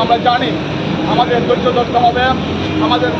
আমরা জানি আমাদের ধৈর্য ধরতে হবে আমাদের